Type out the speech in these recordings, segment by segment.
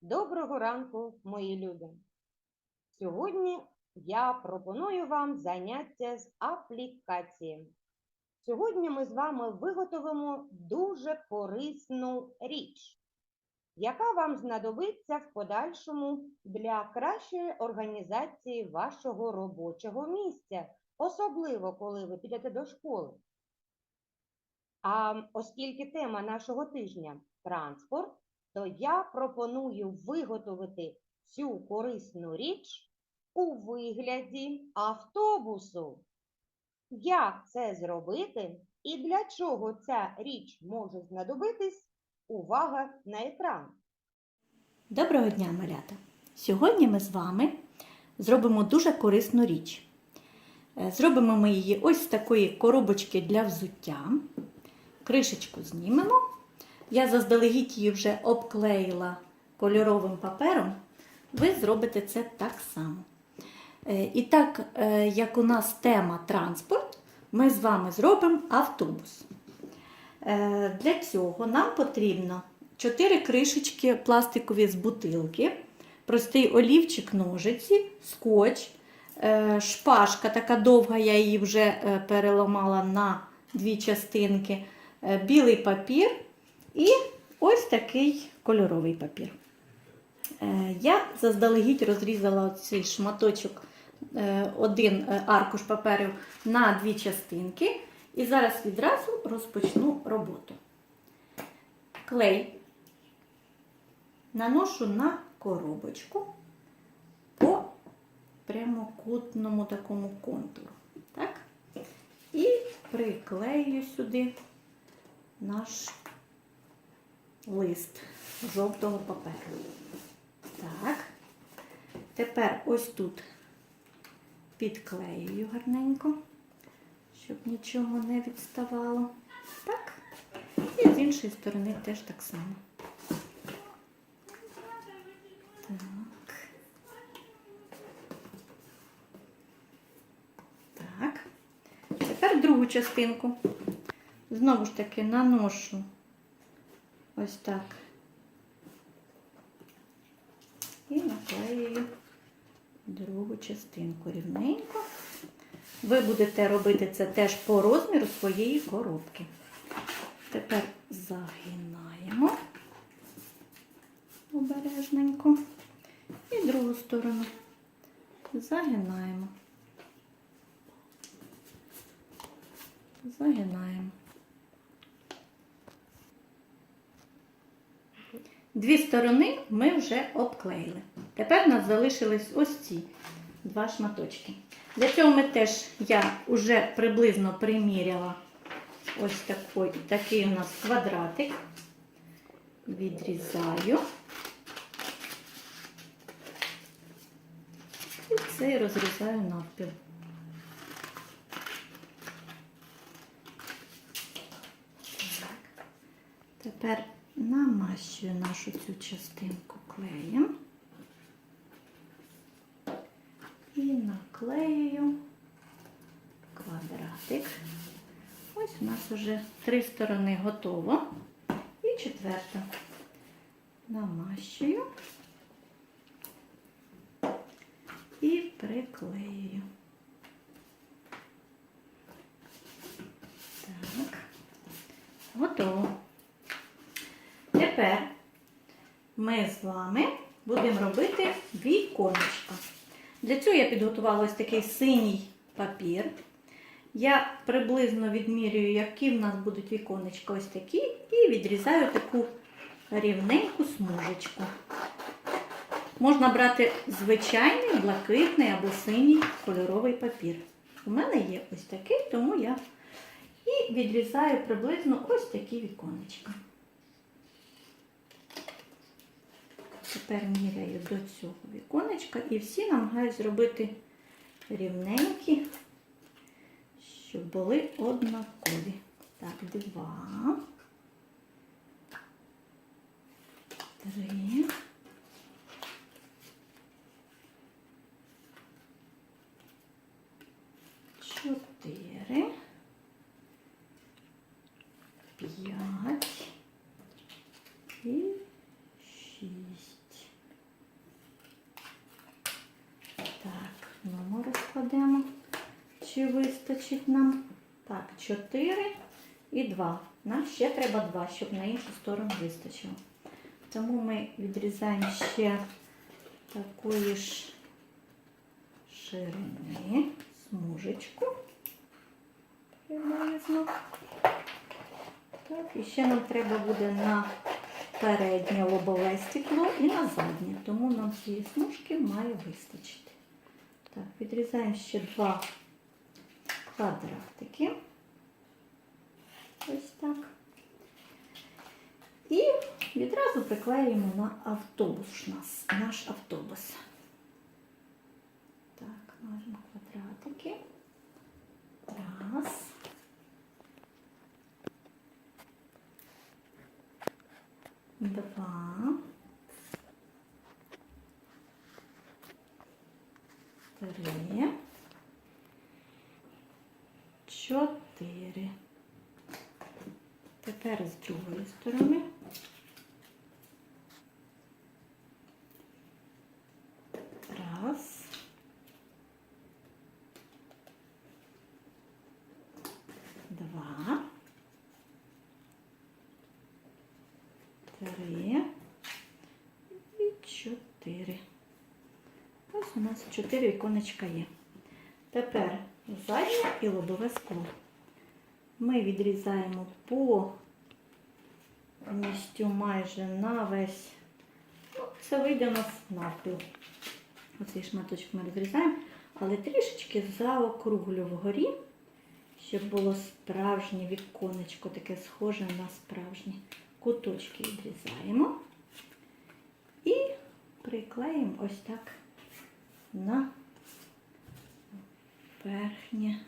Доброго ранку, мої любі! Сьогодні я пропоную вам заняття з аплікації. Сьогодні ми з вами виготовимо дуже корисну річ, яка вам знадобиться в подальшому для кращої організації вашого робочого місця, особливо коли ви підете до школи. А оскільки тема нашого тижня транспорт, то я пропоную виготовити цю корисну річ у вигляді автобусу. Як це зробити і для чого ця річ може знадобитись? Увага на екран. Доброго дня, малята! Сьогодні ми з вами зробимо дуже корисну річ. Е, Зробимо ми її ось з такої коробочки для взуття. Кришечку знімемо. Я заздалегідь її вже обклеїла кольоровим папером. Ви зробите це так само. Е, І так, е, як у нас тема транспорт, ми з вами зробимо автобус. Е, Для цього нам потрібно 4 кришечки пластикові з бутилки, простий олівчик, ножиці, скотч, шпажка така довга, я її вже переламала на дві частинки, білий папір і ось такий кольоровий папір. Е, Я заздалегідь розрізала цей шматочок, е, один е, аркуш паперу на дві частинки. І зараз відразу розпочну роботу. Клей наношу на коробочку по прямокутному такому контуру. Так? І приклею сюди наш лист жовтого паперу. Так. Тепер ось тут підклеюю гарненько, щоб нічого не відставало. Так. І з іншої сторони теж так само. Так. Так. Тепер другу частинку. Знову ж таки наношу ось так. І наклеюю другу частинку рівненько. Ви будете робити це теж по розміру своєї коробки. Тепер загинаємо обережненько. І другу сторону загинаємо. Загинаємо. Дві сторони ми вже обклеїли. Тепер у нас залишились ось ці два шматочки. Для цього ми теж я вже приблизно приміряла ось такий, такий у нас квадратик. Відрізаю. І цей розрізаю навпіл. Тепер намащую нашу цю частинку клеєм і наклею квадратик. Ось у нас вже три сторони готово. І четверта. Намащую і приклею. Так, готово. Тепер ми з вами будемо робити віконечко. Для цього я підготувала ось такий синій папір. Я приблизно відмірюю, які в нас будуть віконечка ось такі, і відрізаю таку рівненьку смужечку. Можна брати звичайний, блакитний або синій кольоровий папір. У мене є ось такий, тому я і відрізаю приблизно ось такі віконечка. Тепер міряю до цього віконечка і всі намагаюся зробити рівненькі, щоб були однакові. Так, два, три, чотири, п'ять. І вистачить нам. Так, 4 і 2. Нам ще треба 2, щоб на іншу сторону вистачило. Тому ми відрізаємо ще такої ж ширини смужечку приблизно. Так, і ще нам треба буде на переднє лобове стекло і на заднє, тому нам цієї смужки має вистачити. Так, відрізаємо ще два квадратики. Ось так. І відразу приклеїмо на автобус наш, наш автобус. Так, можемо квадратики. Раз. Два. Три. Чотири. Тепер з другої сторони. Раз. Два. Три. І чотири. Ось у нас чотири віконечка є. Тепер заднє і лобове скло. Ми відрізаємо повністю майже на весь. Ну, це вийде у нас навпіл. Оцей шматочок ми розрізаємо, але трішечки заокруглю вгорі, щоб було справжнє віконечко, таке схоже на справжні куточки відрізаємо. І приклеїмо ось так на верхнє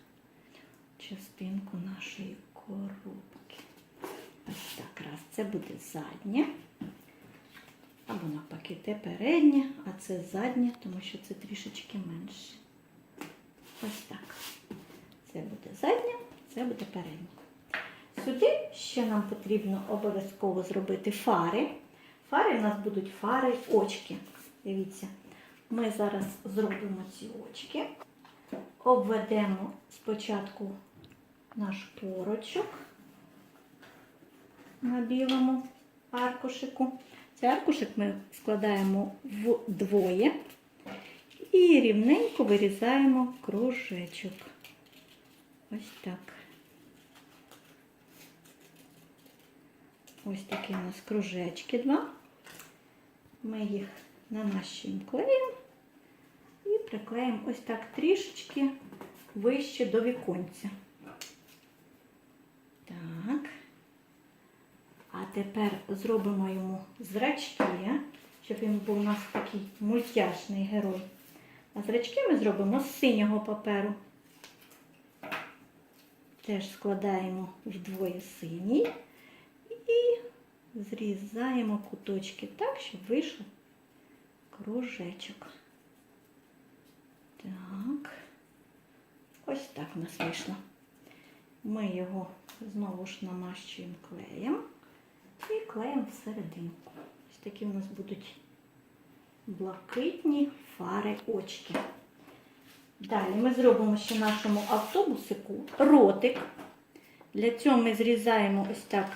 частинку нашої коробки. Ось так раз. Це буде заднє. Або навпаки, те переднє, а це заднє, тому що це трішечки менше. Ось так. Це буде заднє, це буде переднє. Сюди ще нам потрібно обов'язково зробити фари. Фари в нас будуть фари очки. Дивіться, ми зараз зробимо ці очки, обведемо спочатку наш порочок на білому аркушику. Цей аркушик ми складаємо вдвоє і рівненько вирізаємо кружечок. Ось так. Ось такі у нас кружечки два. Ми їх намащуємо клеєм і приклеїмо ось так трішечки вище до віконця. Так. А тепер зробимо йому зрачки, щоб він був у нас такий мультяшний герой. А зрачки ми зробимо з синього паперу. Теж складаємо вдвоє синій і зрізаємо куточки так, щоб вийшов кружечок. Так, ось так у нас вийшло. Ми його знову ж намащуємо клеєм і клеїмо всерединку. Ось такі у нас будуть блакитні фари очки. Далі ми зробимо ще нашому автобусику ротик. Для цього ми зрізаємо ось так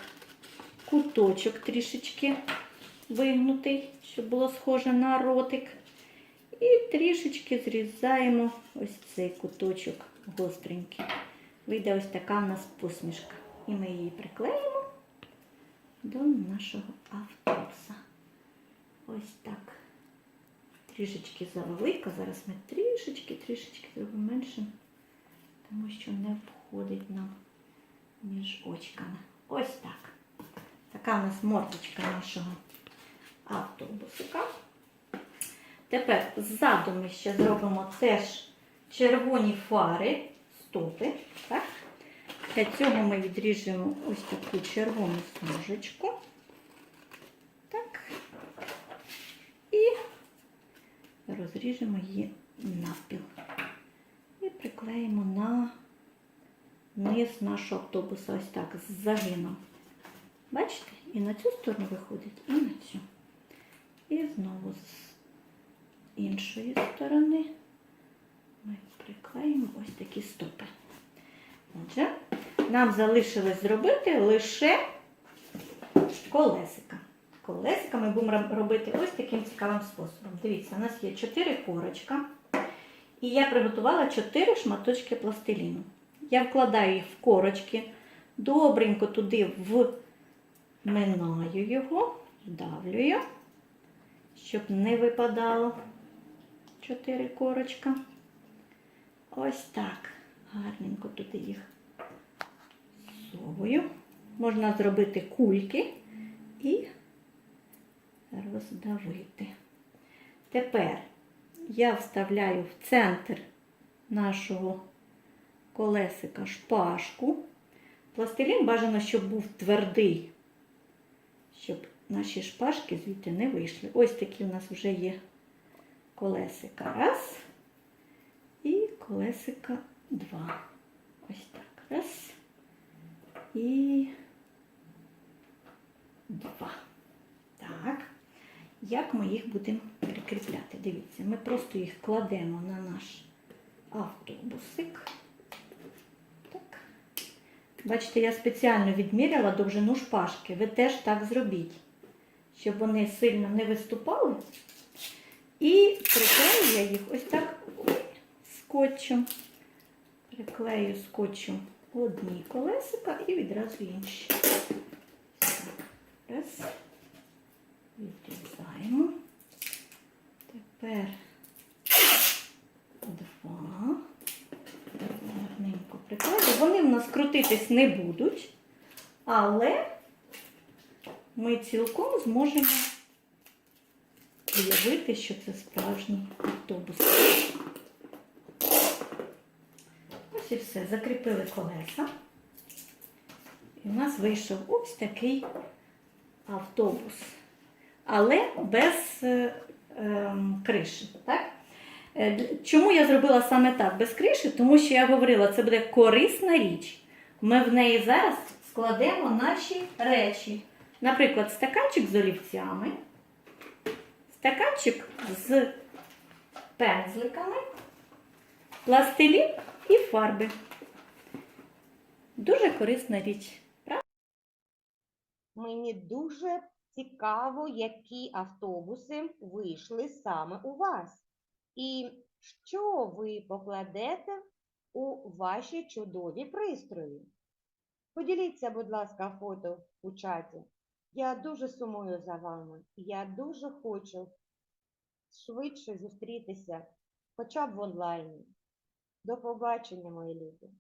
куточок трішечки вигнутий, щоб було схоже на ротик. І трішечки зрізаємо ось цей куточок гостренький. Вийде ось така у нас посмішка. І ми її приклеїмо до нашого автобуса. Ось так. Трішечки завелика. Зараз ми трішечки, трішечки зробимо меншим, тому що не входить нам між очками. Ось так. Така у нас мордочка нашого автобусика. Тепер ззаду ми ще зробимо теж червоні фари, стопи. Так? Для цього ми відріжемо ось таку червону смужечку. Так. І розріжемо її навпіл. І приклеїмо на низ нашого автобуса ось так з загином. Бачите? І на цю сторону виходить, і на цю. І знову з іншої сторони ми приклеїмо ось такі стопи. Отже, нам залишилось зробити лише колесика. Колесика ми будемо робити ось таким цікавим способом. Дивіться, у нас є 4 корочка. І я приготувала 4 шматочки пластиліну. Я вкладаю їх в корочки, добренько туди вминаю його, вдавлюю, щоб не випадало 4 корочка. Ось так. Гарненько туди їх всовую. Можна зробити кульки і роздавити. Тепер я вставляю в центр нашого колесика шпажку. Пластилін бажано, щоб був твердий, щоб наші шпажки звідти не вийшли. Ось такі у нас вже є колесика. Раз. Колесика два. Ось так. Раз. І два. Так. Як ми їх будемо прикріпляти? Дивіться, ми просто їх кладемо на наш автобусик. Так. Бачите, я спеціально відміряла довжину шпажки. Ви теж так зробіть, щоб вони сильно не виступали. І приклею я їх ось так скотчем. Приклею скотчем одні колесика і відразу інші. Раз. Відрізаємо. Тепер два. Гарненько приклею. Вони в нас крутитись не будуть, але ми цілком зможемо уявити, що це справжній автобус. Ось і все. Закріпили колеса. І у нас вийшов ось такий автобус. Але без е, ем, криші. Так? Е, Чому я зробила саме так, без криші? Тому що я говорила, це буде корисна річ. Ми в неї зараз складемо наші речі. Наприклад, стаканчик з олівцями, стаканчик з пензликами, пластилін і фарби. Дуже корисна річ. Мені дуже цікаво, які автобуси вийшли саме у вас. І що ви покладете у ваші чудові пристрої. Поділіться, будь ласка, фото у чаті. Я дуже сумую за вами. Я дуже хочу швидше зустрітися, хоча б в онлайні. До побачення, мої любі.